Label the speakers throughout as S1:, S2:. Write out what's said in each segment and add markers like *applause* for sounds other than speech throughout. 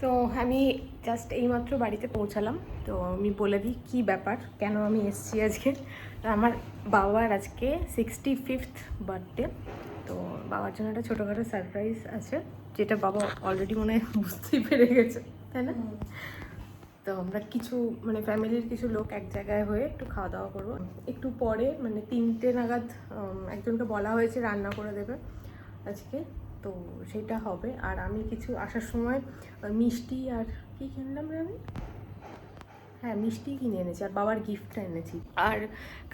S1: তো আমি জাস্ট এইমাত্র বাড়িতে পৌঁছালাম। তো আমি বলে দিই কী ব্যাপার কেন আমি এসেছি আজকে? আমার বাবার আজকে সিক্সটি ফিফথ বার্থডে তো বাবার জন্য একটা ছোটোখাটো সারপ্রাইজ আছে যেটা বাবা অলরেডি মনে হয় বুঝতেই পেরে গেছে তাই না? তো আমরা কিছু মানে ফ্যামিলির কিছু লোক এক জায়গায় হয়ে একটু খাওয়া দাওয়া করব। একটু পরে মানে তিনটে নাগাদ একজনকে বলা হয়েছে রান্না করে দেবে আজকে। তো সেটা হবে। আর আমি কিছু আসার সময় মিষ্টি আর কি কিনলাম রে আমি? হ্যাঁ মিষ্টি কিনে এনেছি আর বাবার গিফটটা এনেছি। আর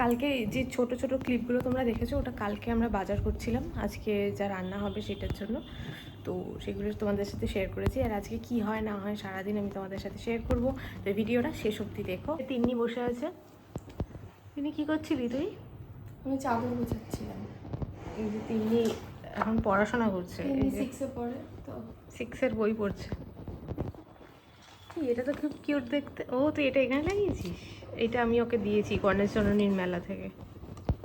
S1: কালকে যে ছোট ছোট ক্লিপগুলো তোমরা দেখেছ ওটা কালকে আমরা বাজার করছিলাম। আজকে যা রান্না হবে সেটার জন্য। তো সেগুলো তোমাদের সাথে শেয়ার করেছি। আর আজকে কি হয় না হয় সারাদিন আমি তোমাদের সাথে শেয়ার করব। তো ভিডিওটা শেষ অবধি দেখো। তিন্নি বসে আছে। তিনি কি করছিলি তুই?
S2: আমি চাদর গোছাচ্ছিলাম।
S1: এই যে তিন্নি এখন পড়াশোনা করছে
S2: সিক্সে পড়ে তো।
S1: সিক্সের বই পড়ছে। কি এটা তো খুব কিউট দেখতে। ও তুই এটা এখানে লাগিয়েছিস? এটা আমি ওকে দিয়েছি গণেশ জননীর মেলা থেকে।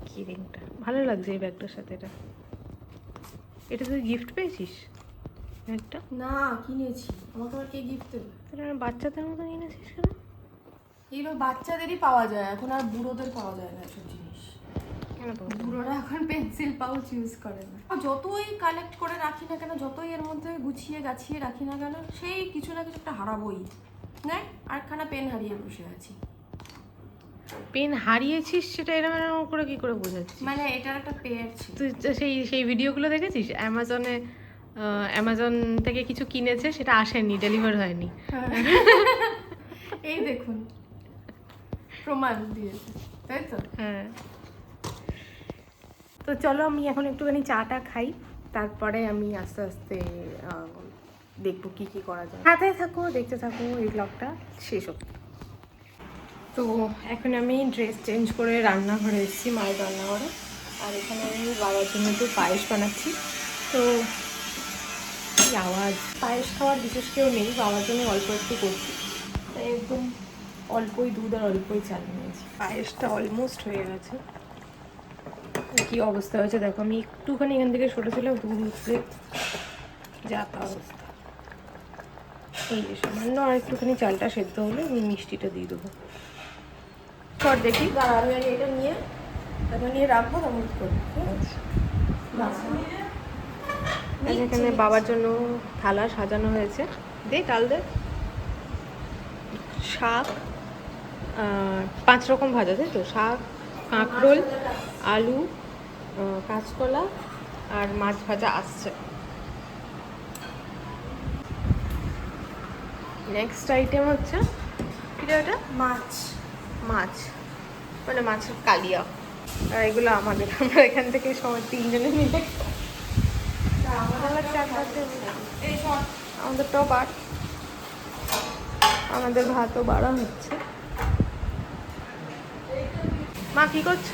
S1: কি রিংটা ভালো লাগছে এই ব্যাগটার সাথে এটা। এটা তুই গিফট পেয়েছিস? একটা
S2: না কিনেছি। আমাকে আবার কে গিফট দেবে?
S1: তাহলে আমার বাচ্চাদের মতো কিনেছিস কেন?
S2: এগুলো বাচ্চাদেরই পাওয়া যায়। এখন আর বুড়োদের পাওয়া যায় না এসব জিনিস।
S1: কেন?
S2: বুড়োরা এখন পেন্সিল পাউচ ইউজ করে না। যতই কালেক্ট করে রাখি না কেন যতই এর মধ্যে গুছিয়ে গাছিয়ে রাখি না কেন সেই কিছু না কিছু একটা হারাবোই। দেখ আরেকখানা পেন হারিয়ে বসে আছি।
S1: পেন হারিয়েছিস সেটা এরকম এরকম করে কি করে বোঝাচ্ছিস?
S2: মানে এটার একটা পেয়ার ছিল।
S1: তুই সেই সেই ভিডিওগুলো দেখেছিস? অ্যামাজনে অ্যামাজন থেকে কিছু কিনেছে সেটা আসেনি ডেলিভার হয়নি।
S2: এই দেখুন। প্রমাণ দিয়েছে। তাই তো?
S1: হ্যাঁ। তো চলো আমি এখন একটুখানি চাটা খাই, তারপরে আমি আস্তে আস্তে দেখব কি কি করা যায়। হাতে থাকো, দেখতে থাকো, এই ব্লগটা শেষ হোক তো এখন আমি ড্রেস চেঞ্জ করে রান্নাঘরে এসেছি, মায়ের রান্নাঘরে। আর এখানে আমি বাবার জন্য একটু পায়েস বানাচ্ছি। তো কি আওয়াজ? পায়েস খাওয়ার বিশেষ কেউ নেই, বাবার জন্য অল্প একটু করছি। একদম অল্পই দুধ আর অল্পই চাল নিয়েছি। পায়েসটা অলমোস্ট হয়ে গেছে। কি অবস্থা হয়েছে? দেখো, আমি একটুখানি এখান থেকে সরেছিলাম দুধ উঠতে যা তা অবস্থা। এই যে সামান্য আর একটুখানি চালটা সেদ্ধ হলে আমি মিষ্টিটা দিয়ে দেবো। চট দেখি।
S2: দাঁড়া, আমি আগে এটা নিয়ে তারপর নিয়ে রাখব, তারপর করব
S1: আর এখানে বাবার জন্য থালা সাজানো হয়েছে। দে ডাল দে। শাক পাঁচ রকম ভাজা, তাই তো? শাক, কাঁকরোল, আলু কাঁচকলা আর মাছ ভাজা আসছে। নেক্সট আইটেম হচ্ছে কিটা
S2: মাছ।
S1: মাছ। মানে মাছের কালিয়া। আর এগুলো আমাদের আমরা এখান থেকে সবাই তিনজনে মিলে
S2: শর্ট
S1: আমাদেরটাও বার আমাদের ভাতও বাড়া হচ্ছে। মা কি করছ?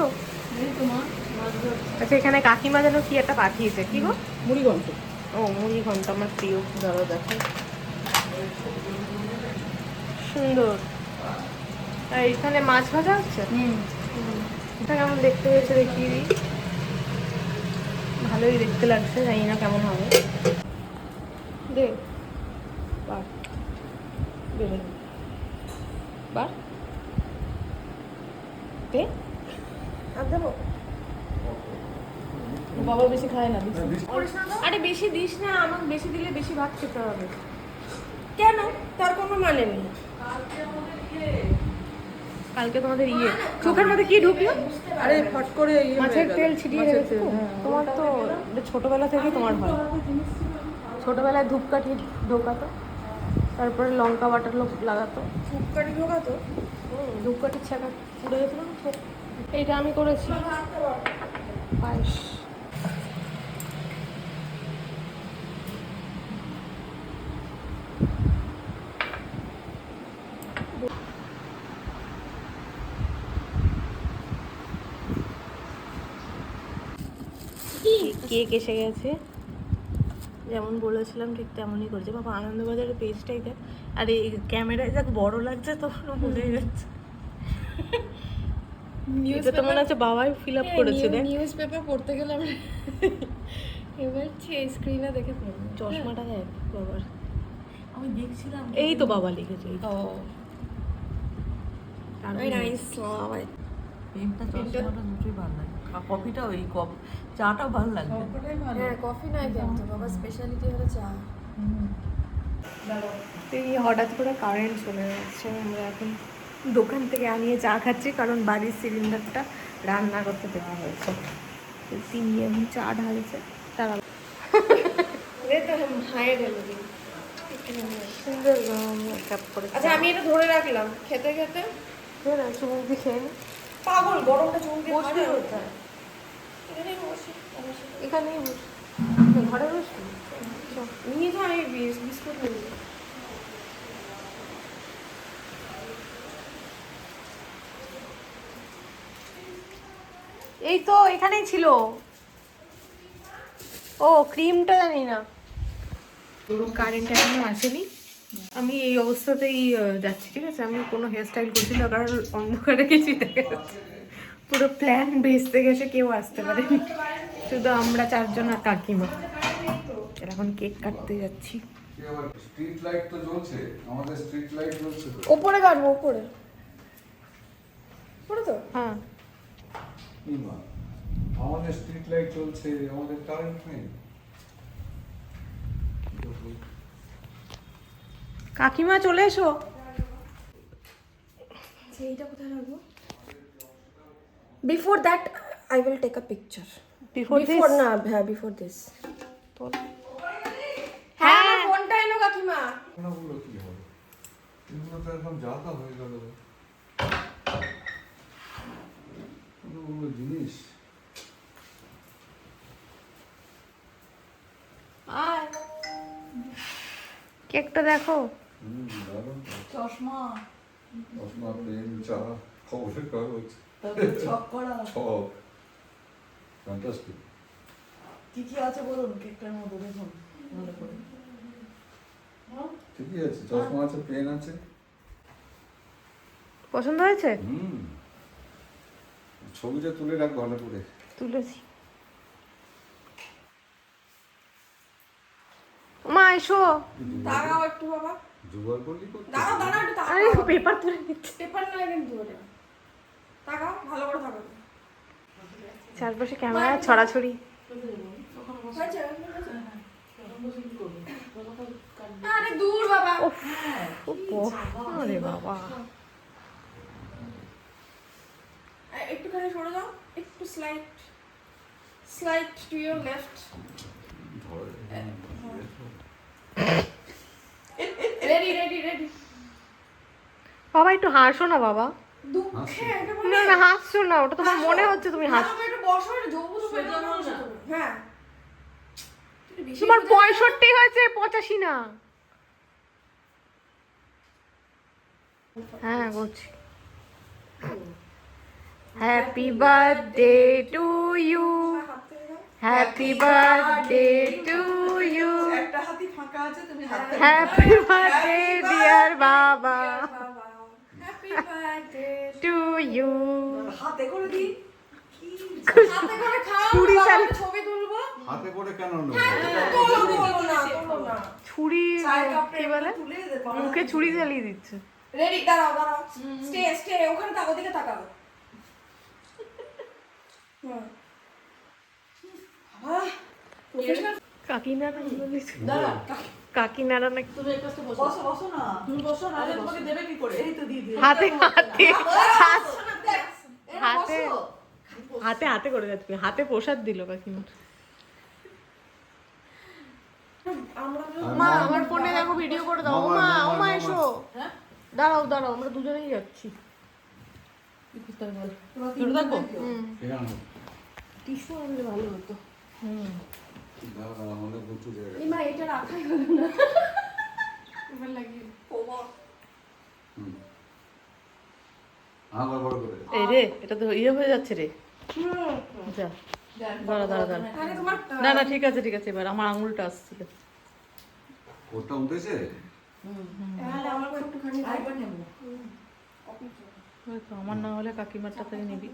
S1: আচ্ছা এখানে কাকিমা যেন কি একটা পাঠিয়েছে। কি গো?
S2: মুড়ি গন্ধ
S1: ও মুড়ি ঘণ্টা আমার প্রিয়। ধরো দেখো। সুন্দর। আর এখানে মাছ ভাজা হচ্ছে?
S2: হুম।
S1: এটা কেমন দেখতে হয়েছে দেখিয়ে দিই। ভালোই দেখতে লাগছে জানি না কেমন হবে। দে। বার বার দে আর দেবো
S2: বাবা বেশি খায় না
S1: আরে বেশি দিস না আমাকে বেশি দিলে বেশি ভাত খেতে হবে।
S2: কেন? তার কোনো মানে নেই।
S1: কালকে তোমাদের ইয়ে চোখের মধ্যে কি ঢুকলো?
S2: আরে ফট করে ইয়ে
S1: মাছের। তেল ছিটিয়ে গেছে।
S2: হ্যাঁ।
S1: তোমার তো এটা ছোটবেলা থেকেই তোমার হয়। ছোটবেলায় ধূপকাঠি ঢোকাতো তারপরে লঙ্কা বাটার লোক লাগাতো।
S2: ফুটকারি ঢোকাতো?
S1: হুম, ধূপকাঠির ছাকা পুড়ে তো? এইটা আমি করেছি। পায়েস। কেক এসে গেছে। যেমন বলেছিলাম ঠিক তেমনই করেছে। বাবা আনন্দবাজারের পেজটাই দেখ। আর এই ক্যামেরায় যাক বড় লাগছে তখন বোঝা যাচ্ছে। এটা তো মনে হচ্ছে বাবাই ফিল আপ করেছে দেখ।
S2: নিউজ পেপার পড়তে গেলে আমরা এবার স্ক্রিনে দেখে পড়ব।
S1: চশমাটা দেখ বাবার।
S3: আমি দেখছিলাম।
S1: এই তো বাবা লিখেছে এই তো।
S2: ও। ভেরি নাইস
S3: পেনটা চশমাটা দুটোই ভালো লাগে আর কফিটা ওই কফি চাটা ভালো লাগবে।
S2: হ্যাঁ কফি নাই কিন্তু বাবা স্পেশালিটি হলো চা।
S1: এই হঠাৎ করে কারেন্ট চলে যাচ্ছে। আমরা এখন দোকান থেকে আনিয়ে চা খাচ্ছি কারণ বাড়ির সিলিন্ডারটা রান্না করতে দেওয়া হয়েছে। তিনি এখন চা ঢালছে। তারা সুন্দর মেকআপ করে
S2: আচ্ছা আমি এটা ধরে রাখলাম। খেতে খেতে?
S1: চুমুক দিয়ে খেয়ে নি।
S2: পাগল গরমটা চুমুক দিয়ে? এখানেই বসি,
S1: ঘরে বসবি?
S2: নিয়ে যা আমি বিস্কুট নিয়ে
S1: এই তো এখানেই ছিল। ও ক্রিমটা জানি না। কারেন্ট এখনও আসেনি। আমি এই অবস্থাতেই যাচ্ছি ঠিক আছে? আমি কোনো হেয়ার স্টাইল করছি না কারণ অন্ধকারে কিছুই দেখা যাচ্ছে পুরো প্ল্যান বেসতে গেছে কেউ আসতে পারে শুধু আমরা চারজন আর কাকিমা। এর এখন কেক কাটতে যাচ্ছি।
S4: স্ট্রিট লাইট তো জ্বলছে আমাদের স্ট্রিট লাইট জ্বলছে তো।
S2: ওপরে কাটবো ওপরে। ওপরে তো?
S1: হ্যাঁ।
S4: আমাদের স্ট্রিট লাইট চলছে আমাদের কারেন্ট নেই।
S1: কাকিমা চলে এসো।
S2: এইটা কোথায় রাখব? I will take a picture
S1: before
S2: before না হ্যাঁ বিফোর দিস হ্যাঁ আমার ফোনটা এনো কাকিমা।
S4: ওগুলো কি হবে? এগুলো তো এখন যাতা হয়ে গেল। ওগুলো জিনিস?
S1: কেকটা দেখো।
S3: চশমা।
S4: চশমা পেন চা খবরের কাগজ।
S3: তারপর ছক করা
S4: সব ফ্যান্টাস্টিক
S3: কি কি আছে বলুন? কেকটার মধ্যে দেখুন ভালো করে
S4: ঠিকই আছে চশমা আছে পেন আছে।
S1: পছন্দ হয়েছে?
S4: হুম। ছবিটা তুলে রাখ ভালো করে
S1: তুলেছি। মা এসো।
S2: দাঁড়াও একটু বাবা।
S4: করলি করতে
S2: দাঁড়াও দাঁড়াও একটু
S1: আরে পেপার তুলে নিচ্ছে
S2: পেপার নয় কিন্তু তাকাও ভালো করে তাকাও
S1: চারপাশে ক্যামেরা ছড়াছড়ি।
S2: আরে দূর বাবা।
S1: আরে বাবা।
S2: একটুখানি সরে যাও একটু slide slide to your left ready ready ready
S1: বাবা একটু হাসো না বাবা। না না হাসছো না ওটা তোমার মনে হচ্ছে তুমি হাস
S2: না, একটু বসো একটু জবু তো পেলে না। হ্যাঁ।
S1: তোমার পঁয়ষট্টি হয়েছে পঁচাশি না। হ্যাঁ বলছি। Happy birthday to you. Happy birthday to you
S3: একটা হাতি ফাঁকা আছে তুমি হাতে
S1: হ্যাপি বার্থডে ডিয়ার বাবা। ইউ
S3: হাতে করে দিই
S2: হাতে করে খাও
S1: ছুরি
S2: বাবা, ছবি তুলবো।
S4: হাতে করে কেন নেব?
S2: তোলো তোলো না তোলো না।
S1: ছুরি কি বলে?
S3: একটু তুলে দে
S1: মুখে ছুরি চালিয়ে দিচ্ছে।
S2: রেডি দাঁড়াও দাঁড়াও। স্টে স্টে ওখানে তাকো দিকে তাকাও। হুম। বাবা প্রফেশনাল
S1: কাকিনাড়া
S3: দাঁড়া
S1: নাকি
S3: তুমি কাজটা বসো। বসো না। তুমি বসো না আরে তোমাকে দেবে কি করে? এই তো দিয়ে দিই
S1: হাতে হাতে হাতে। হাতে। হাতে করে যাচ্ছে। হাতে প্রসাদ দিল কাকিমা।
S2: আমরা
S1: মা আমার ফোনে দেখো ভিডিও করে দাও। ও মা ও মা এসো।
S3: হ্যাঁ?
S1: দাঁড়াও দাঁড়াও আমরা দুজনেই যাচ্ছি। টিস্যু আনলে ভালো হতো।
S4: দাঁড়া,
S2: এটা রাখাই হলো না। এবার লাগিয়ে
S4: আবার বড় করে
S1: এই রে এটা তো ইয়ে হয়ে যাচ্ছে রে। যা দাঁড়া দাঁড়া দাঁড়া না না ঠিক আছে ঠিক আছে এবার আমার আঙুলটা আসছিল।
S4: ওটা উঠেছে?
S2: আমার
S1: না হলে কাকিমারটা থেকে নিবি।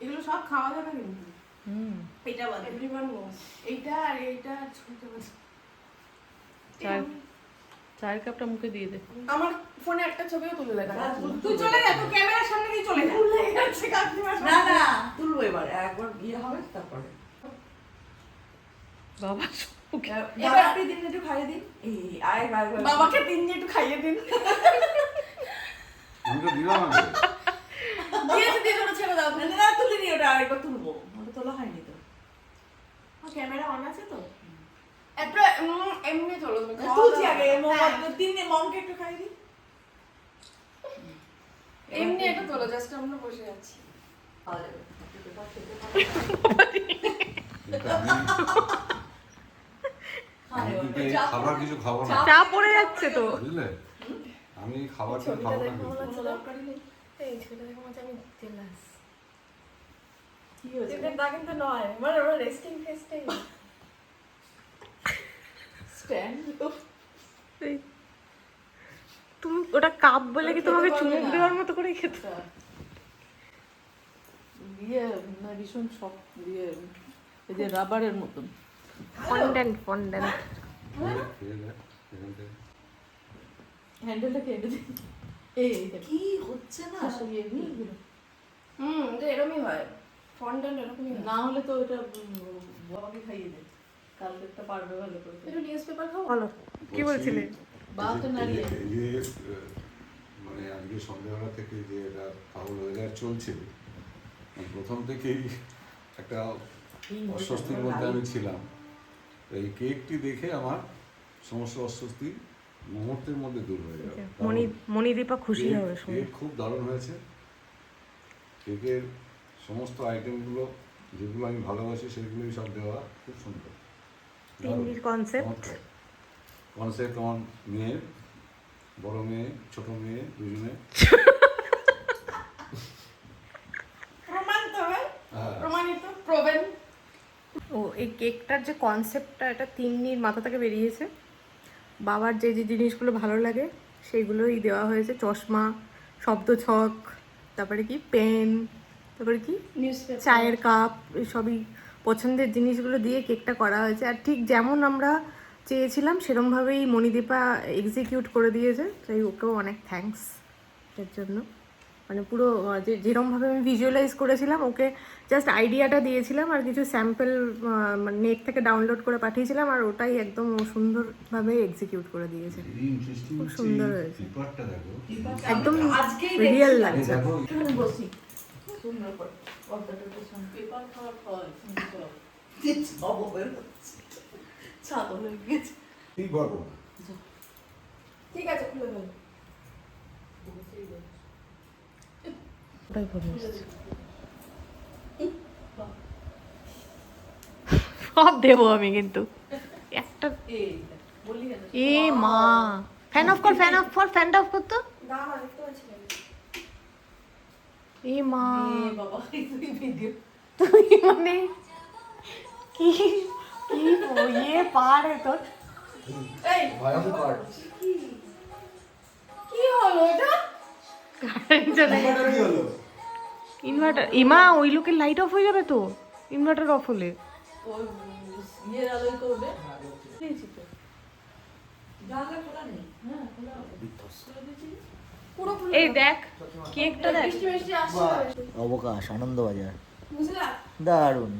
S2: এগুলো সব খাওয়া যাবে কিন্তু।
S3: হুম।
S2: এটা বাদ এভরিওয়ান নোস এইটা আর এইটা ছুঁতে পারছি
S3: চায়ের চায়ের কাপটা মুখে দিয়ে দে।
S2: আমার ফোনে একটা ছবিও তুলে দেখা তুই চলে যা তুই ক্যামেরার সামনে দিয়ে চলে যা। ভুলে গেছে কাকিমা
S3: না না তুলবো এবার একবার ইয়ে হবে তারপরে। বাবা আপনি দিন একটু খাইয়ে দিন। এই আরেকবার
S2: বাবাকে দিন একটু খাইয়ে দিন। *laughs*
S4: আমি তো দিলাম
S2: ওটা ছেড়ে
S3: না, না তুলিনি ওটা আরেকবার তুলবো। ওটা তোলা হয়নি তো।
S2: ক্যামেরা অন আছে তো? একটা এমনি চলো
S3: তুলছি আগে
S2: হ্যাঁ,
S3: তিন মমকে একটু খাইয়ে দিই।
S2: এমনি একটা তোলো জাস্ট আমরা বসে আছি।
S3: খাওয়া যাবে।
S4: কিন্তু আমি আমি কিন্তু এই খাবার কিছু খাব না।
S1: চা পড়ে যাচ্ছে তো।
S4: বুঝলে? আমি খাবার কিছু খাব না
S2: এই দেখো আমি
S3: কি হয়েছে
S2: তা কিন্তু নয় মানে ওরা রেস্টিং ফেস্টাই
S3: স্ট্যান্ড
S1: তুমি ওটা কাপ বলে কি তোমাকে চুমুক দেওয়ার মতো করে খেতে
S3: ইয়ে না ভীষণ সব ইয়ে এই যে রাবারের মতন।
S1: Fondant fondant.
S3: হ্যান্ডেলটা কেটে দিই এই কি হচ্ছে না? আসলে এমনি।
S2: হুম যে এরকমই হয়। ফন্ডেন্ট এরকমই
S3: না হলে তো এটা বাবাকে খাইয়ে দে। কালকেরটা পারবে ভালো করে।
S2: একটু নিউজ পেপার খাও
S1: বলো কি বলছিলে?
S3: বাবাটা নাড়িয়ে
S4: মানে আজকে সন্ধ্যাবেলা থেকে যে এটা ফাউল ওয়েদার চলছে। প্রথম থেকেই একটা অস্বস্তির মধ্যে আমি ছিলাম। এই কেকটি দেখে আমার সমস্ত অস্বস্তি মুহূর্তের মধ্যে দূর হয়ে গেল।
S1: মণি মণিদীপা খুশি হবে
S4: খুব দারুণ হয়েছে। কেকের সমস্ত আইটেমগুলো যেগুলো আমি ভালোবাসি সেগুলোই সব দেওয়া খুব সুন্দর।
S1: কনসেপ্ট
S4: কনসেপ্ট আমার মেয়ের বড় মেয়ে ছোট মেয়ে দুজনে। হ্যাঁ?
S1: ও এই কেকটার যে কনসেপ্টটা এটা তিন্নির মাথা থেকে বেরিয়েছে। বাবার যে যে জিনিসগুলো ভালো লাগে সেগুলোই দেওয়া হয়েছে। চশমা শব্দ ছক তারপরে কি? পেন তারপরে কি?
S2: নিউজ
S1: চায়ের কাপ সবই পছন্দের জিনিসগুলো দিয়ে কেকটা করা হয়েছে। আর ঠিক যেমন আমরা চেয়েছিলাম সেরমভাবেই মণিদীপা এক্সিকিউট করে দিয়েছে। তাই ওকেও অনেক থ্যাঙ্কস এর জন্য। মানে পুরো যে যেরমভাবে আমি ভিজুয়ালাইজ করেছিলাম ওকে জাস্ট আইডিয়াটা দিয়েছিলাম আর কিছু স্যাম্পল নেট থেকে ডাউনলোড করে পাঠিয়েছিলাম আর ওটাই একদম ও সুন্দরভাবে এক্সিকিউট করে দিয়েছে। খুব সুন্দর হয়েছে। একদম
S3: আজকেই
S1: রিয়েল লাগছে।
S4: দেখো।
S3: এখানে বসি। সুন্দর করে পর্দাটা পেছন। পেপার খাওয়ার ফল। সব বের হচ্ছে। ছাগল হয়ে গেছে।
S4: ঠিক বলব
S2: ঠিক আছে খুলে ফেলো।
S1: ওটাই করে সব দেবো আমি কিন্তু। একটা এ মা। ফ্যান অফ কর ফ্যান অফ কর ফ্যানটা অফ করতো
S2: না।
S1: এ মা
S3: এ তুই ভিডিও
S1: তুই মানে কি কি ইয়ে পারে তোর
S4: ভয়ঙ্কর
S2: কি হলো এটা
S4: কি হলো
S1: ইনভার্টার ইমা ওই লোকের লাইট অফ হয়ে যাবে তো? ইনভার্টার অফ হলে।
S3: নেই। হ্যাঁ
S1: এই দেখ। কেকটা দেখ।
S5: অবকাশ আনন্দবাজার। দারুণ।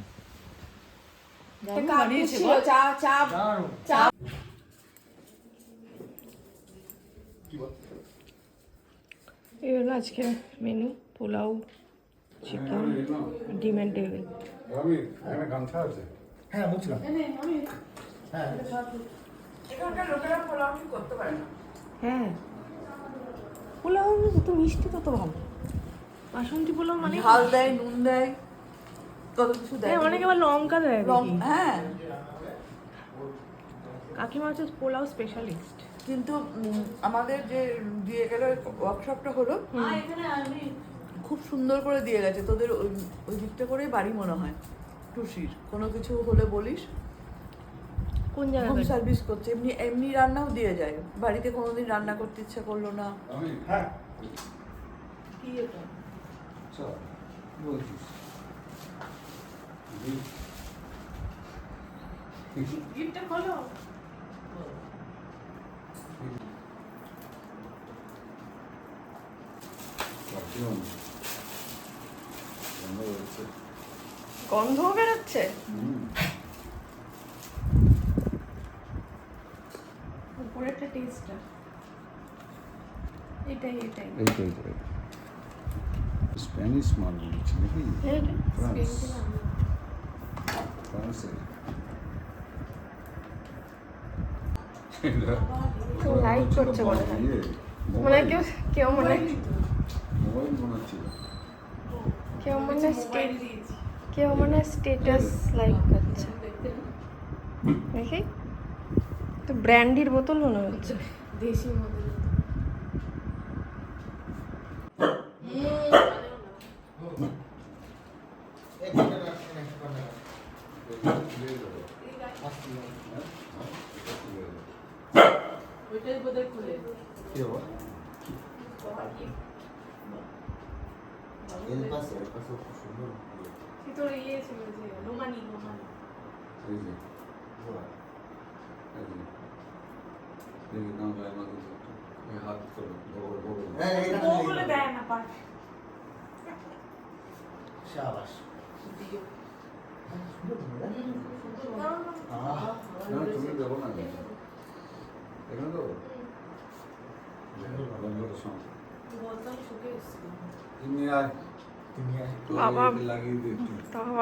S1: এই হলো আজকে মেনু পোলাও চিকেন ডিম অ্যান্ড টেবিল
S5: হ্যাঁ বুঝলাম হ্যাঁ।
S3: পোলাও
S1: যত মিষ্টি তত ভালো। বাসন্তী পোলাও মানে
S3: ঝাল দেয় নুন দেয় কত কিছু দেয়
S1: হ্যাঁ, অনেকে আবার লঙ্কা দেয়
S3: হ্যাঁ।
S1: কাকিমা হচ্ছে পোলাও স্পেশালিস্ট
S3: কিন্তু আমাদের যে দিয়ে গেল ওয়ার্কশপটা হলো খুব সুন্দর করে দিয়ে গেছে। তোদের ওই ওই দিকটা করেই বাড়ি মনে হয়। টুসির। কোনো কিছু হলে বলিস।
S1: কোন
S3: হোম সার্ভিস করছে এমনি এমনি রান্নাও দিয়ে যায়। বাড়িতে কোনোদিন রান্না করতে ইচ্ছা করল না।
S4: আমি হ্যাঁ।
S3: কি এটা?
S4: চল বলছিস
S2: গিফটটা খোলো।
S4: গন্ধ বেরোচ্ছে। হুম।
S1: এটাই এটাই।
S4: তো। স্প্যানিশ মাল বলছি নাকি? ফ্রান্স। ফ্রান্সের
S1: লাইক করছে মনে হয় মনে হয় কেউ কেউ মনে হয়
S4: মোবাইল মনে
S1: কেউ মনে হয় কেউ মনে হয় স্টেটাস লাইক করছে। দেখি। তো ব্র্যান্ডির বোতল মনে হচ্ছে।
S2: দেশি মধ্যে ওইটাই বোধহয় খুলে
S5: কি হব এর পাশে এর পাশে খুব সুন্দর
S2: কি তোর ইয়ে ছিল যে রোমানি রোমানি
S4: এই যে এই যে দেখি নাও গায়ে মাথা দিয়ে একটু। এই হাত করো বড় বড় বড়
S5: হ্যাঁ এটা
S2: ও বলে দেয় না পার
S5: শাবাশ
S2: দিও
S5: আহা
S4: না তুমি দেবো না এখানে। তো
S1: বাবা।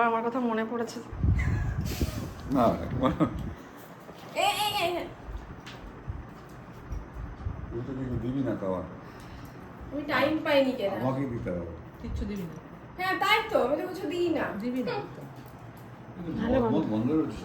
S1: আমার কথা মনে পড়েছে।
S4: না একবার
S2: এ এ এ
S4: তুই তো কিছু দিবি না খাওয়া।
S2: আমি টাইম পাইনি কেন?
S4: আমাকেই দিতে হবে।
S3: কিচ্ছু দিবি না।
S2: হ্যাঁ তাই তো আমি তো কিছু দিই না।
S3: দিবি না
S4: 我我我那的时